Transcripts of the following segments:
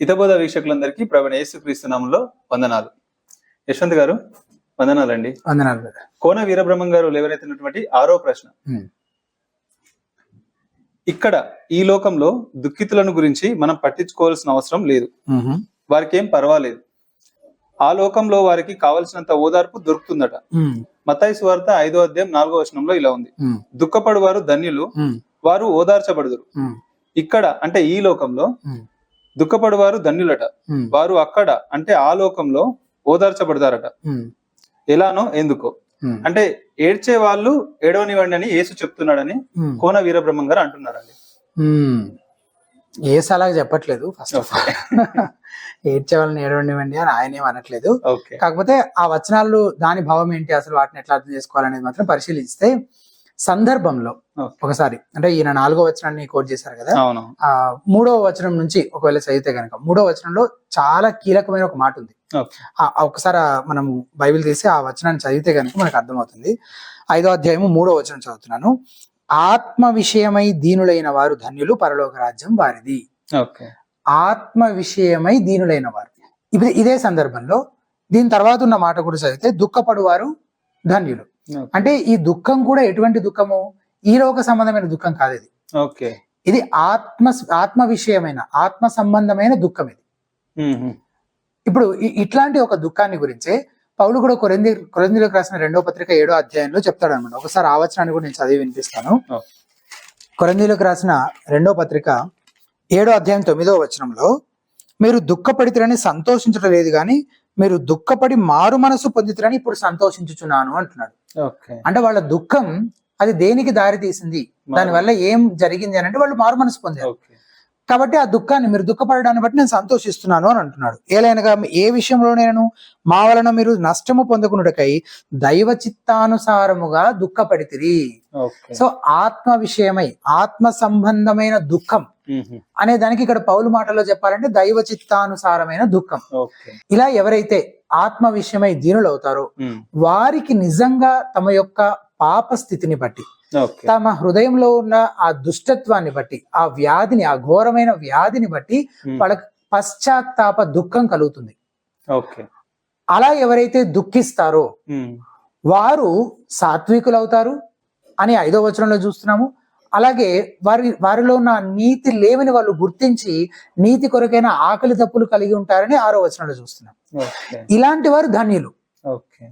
హితబోధ వీక్షకులందరికీ ప్రవీణ యేసుక్రీస్తు నామంలో వందనాలు యశ్వంత్ గారు వందనాలండి వందనాలు కోన వీరబ్రహ్మం గారు లేవనెత్తినటువంటి ఆరో ప్రశ్న. ఇక్కడ ఈ లోకంలో దుఃఖితులను గురించి మనం పట్టించుకోవాల్సిన అవసరం లేదు. వారికి ఏం పర్వాలేదు ఆ లోకంలో వారికి కావలసినంత ఓదార్పు దొరుకుతుందట. మతాయి సువార్త ఐదో అధ్యాయం నాలుగో వచనంలో ఇలా ఉంది. దుఃఖపడు వారు ధన్యులు. వారు ఓదార్చబడుదురు. ఇక్కడ అంటే ఈ లోకంలో మ్మ్. దుఃఖపడు వారు ధన్యులట. వారు అక్కడ అంటే ఆ లోకంలో ఓదార్చబడతారట. ఎలానో ఎందుకో. అంటే ఏడ్చే వాళ్ళు ఏడవనివ్వండి అని యేసు చెప్తున్నాడని. కోన వీరబ్రహ్మం గారు అంటున్నారండి మ్మ్. ఏ సలాగా చెప్పట్లేదు ఫస్ట్ ఆఫ్ ఆల్ ఏడ్చే వాళ్ళని ఏడవండివ్వండి అని ఆయన ఏం అనట్లేదు ఓకే కాకపోతే ఆ వచనాలు దాని భావం ఏంటి అసలు వాటిని ఎట్లా అర్థం చేసుకోవాలనేది మాత్రం పరిశీలిస్తే సందర్భంలో. ఒకసారి అంటే ఈయన నాలుగో వచనాన్ని కోట్ చేశారు కదా? ఆ మూడవ వచనం నుంచి ఒకవేళ చదివితే కనుక మూడవ వచనంలో చాలా కీలకమైన ఒక మాట ఉంది. ఒకసారి మనం బైబిల్ తీసి ఆ వచనాన్ని చదివితే కనుక మనకు అర్థమవుతుంది. ఐదో అధ్యాయము మూడో వచనం చదువుతున్నాను. ఆత్మ విషయమై దీనులైన వారు ధన్యులు పరలోక రాజ్యం వారిది. ఓకే. ఆత్మ విషయమై దీనులైన వారు. ఇప్పుడు ఇదే సందర్భంలో దీని తర్వాత ఉన్న మాట కూడా చదివితే దుఃఖపడువారు ధన్యులు. అంటే ఈ దుఃఖం కూడా ఎటువంటి దుఃఖము? ఈ లోక సంబంధమైన దుఃఖం కాదు ఇది ఓకే. ఇది ఆత్మ ఆత్మ విషయమైన ఆత్మ సంబంధమైన దుఃఖం ఇది. ఇప్పుడు ఇట్లాంటి ఒక దుఃఖాన్ని గురించే పౌలు కూడా కొరింది కొరిందిలోకి రాసిన రెండో పత్రిక ఏడో అధ్యాయంలో చెప్తాడు అనమాట ఒకసారి ఆ వచనాన్ని కూడా నేను చదివి వినిపిస్తాను. కొరిందీలోకి రాసిన రెండో పత్రిక ఏడో అధ్యాయం తొమ్మిదో వచనంలో మీరు దుఃఖపడితురని సంతోషించడం లేదు కానీ మీరు దుఃఖపడి మారు మనసు పొందితురని ఇప్పుడు సంతోషించుచున్నాను అంటున్నాడు. అంటే వాళ్ళ దుఃఖం అది దేనికి దారి తీసింది దాని వల్ల ఏం జరిగింది అని అంటే వాళ్ళు మారు మనసు పొందారు. కాబట్టి ఆ దుఃఖాన్ని మీరు దుఃఖపడడాన్ని బట్టి నేను సంతోషిస్తున్నాను అని అంటున్నాడు. ఏలైనగా ఏ విషయంలో నేను మా వలన మీరు నష్టము పొందకున్నటకై దైవ చిత్తానుసారముగా దుఃఖపడితిరి సో ఆత్మ విషయమై ఆత్మ సంబంధమైన దుఃఖం. అనే దానికి ఇక్కడ పౌలు మాటలో చెప్పాలంటే దైవ చిత్తానుసారమైన దుఃఖం ఇలా ఎవరైతే ఆత్మ విషయమై దీనులు అవుతారో. వారికి నిజంగా తమ యొక్క పాప స్థితిని బట్టి తమ హృదయంలో ఉన్న ఆ దుష్టత్వాన్ని బట్టి ఆ వ్యాధిని ఆ ఘోరమైన వ్యాధిని బట్టి. వాళ్ళకి పశ్చాత్తాప దుఃఖం కలుగుతుంది. ఓకే. అలా ఎవరైతే దుఃఖిస్తారో. వారు సాత్వికులు అవుతారు అని ఐదో వచనంలో చూస్తున్నాము. అలాగే వారి వారిలో ఉన్న నీతి లేవని వాళ్ళు గుర్తించి నీతి కొరకైన ఆకలి తప్పులు కలిగి ఉంటారని ఆరో వచనంలో చూస్తున్నాం ఇలాంటి వారు ధన్యులు. ఓకే.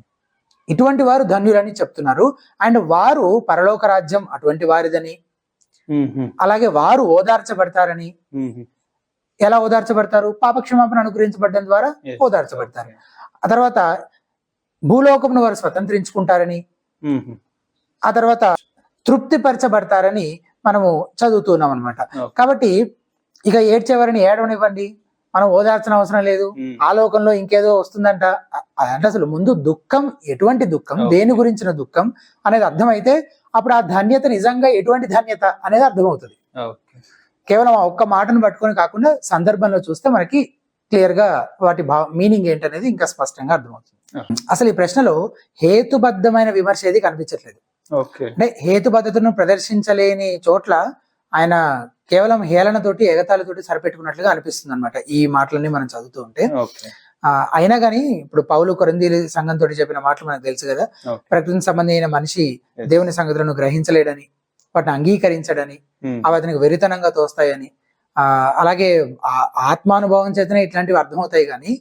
ఇటువంటి వారు ధన్యులని చెప్తున్నారు అండ్ వారు పరలోక రాజ్యం అటువంటి వారిదని. అలాగే వారు ఓదార్చబడతారని. ఎలా ఓదార్చబడతారు పాపక్షమాపణ అనుగ్రహించబడడం ద్వారా. ఓదార్చబడతారు ఆ తర్వాత భూలోకమును వారు స్వతంత్రించుకుంటారని. ఆ తర్వాత తృప్తిపరచబడతారని మనము చదువుతున్నాం అనమాట. కాబట్టి ఇక ఏడ్చేవారిని ఏడవనివ్వండి మనం ఓదార్చిన అవసరం లేదు. మ్మ్. ఆ లోకంలో ఇంకేదో వస్తుందంట. అంటే అసలు ముందు దుఃఖం ఎటువంటి దుఃఖం. దేని గురించిన దుఃఖం అనేది అర్థమైతే అప్పుడు ఆ ధన్యత నిజంగా ఎటువంటి ధన్యత అనేది అర్థమవుతుంది. కేవలం ఆ ఒక్క మాటను పట్టుకొని కాకుండా సందర్భంలో చూస్తే మనకి క్లియర్గా వాటి భావ మీనింగ్ ఏంటనేది ఇంకా స్పష్టంగా అర్థమవుతుంది. అసలు ఈ ప్రశ్నలో హేతుబద్ధమైన విమర్శ ఏది కనిపించట్లేదు. అంటే హేతుబద్ధతను ప్రదర్శించలేని చోట్ల ఆయన కేవలం హేళనతోటి ఎగతాళితోటి సరిపెట్టుకున్నట్లుగా అనిపిస్తుంది అనమాట ఈ మాటలన్నీ మనం చదువుతూ ఉంటే అయినా కానీ ఇప్పుడు పౌలు కొరందీలి సంఘంతో చెప్పిన మాటలు మనకు తెలుసు కదా Okay. ప్రకృతి సంబంధమైన మనిషి. దేవుని సంగతులను గ్రహించలేడని వాటిని అంగీకరించడని మ్మ్. అవి అతనికి వెరితనంగా తోస్తాయని ఆ అలాగే ఆత్మానుభవం చేతనే ఇట్లాంటివి అర్థమవుతాయి కానీ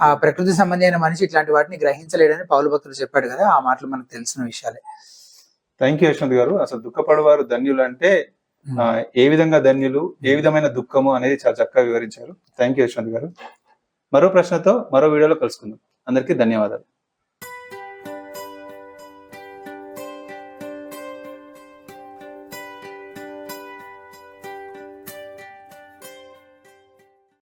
ఆ ప్రకృతి సంబంధమైన మనిషి ఇట్లాంటి వాటిని గ్రహించలేడని పౌలు భక్తులు చెప్పాడు కదా ఆ మాటలు మనకు తెలిసిన విషయాలే థ్యాంక్ యూ యశ్వంత్ గారు అసలు దుఃఖపడవారు ధన్యులు అంటే ఏ విధంగా ధన్యులు ఏ విధమైన దుఃఖము అనేది చాలా చక్కగా వివరించారు. థ్యాంక్ యూ యశ్వంత్ గారు. మరో ప్రశ్నతో మరో వీడియోలో కలుసుకుందాం. అందరికీ ధన్యవాదాలు.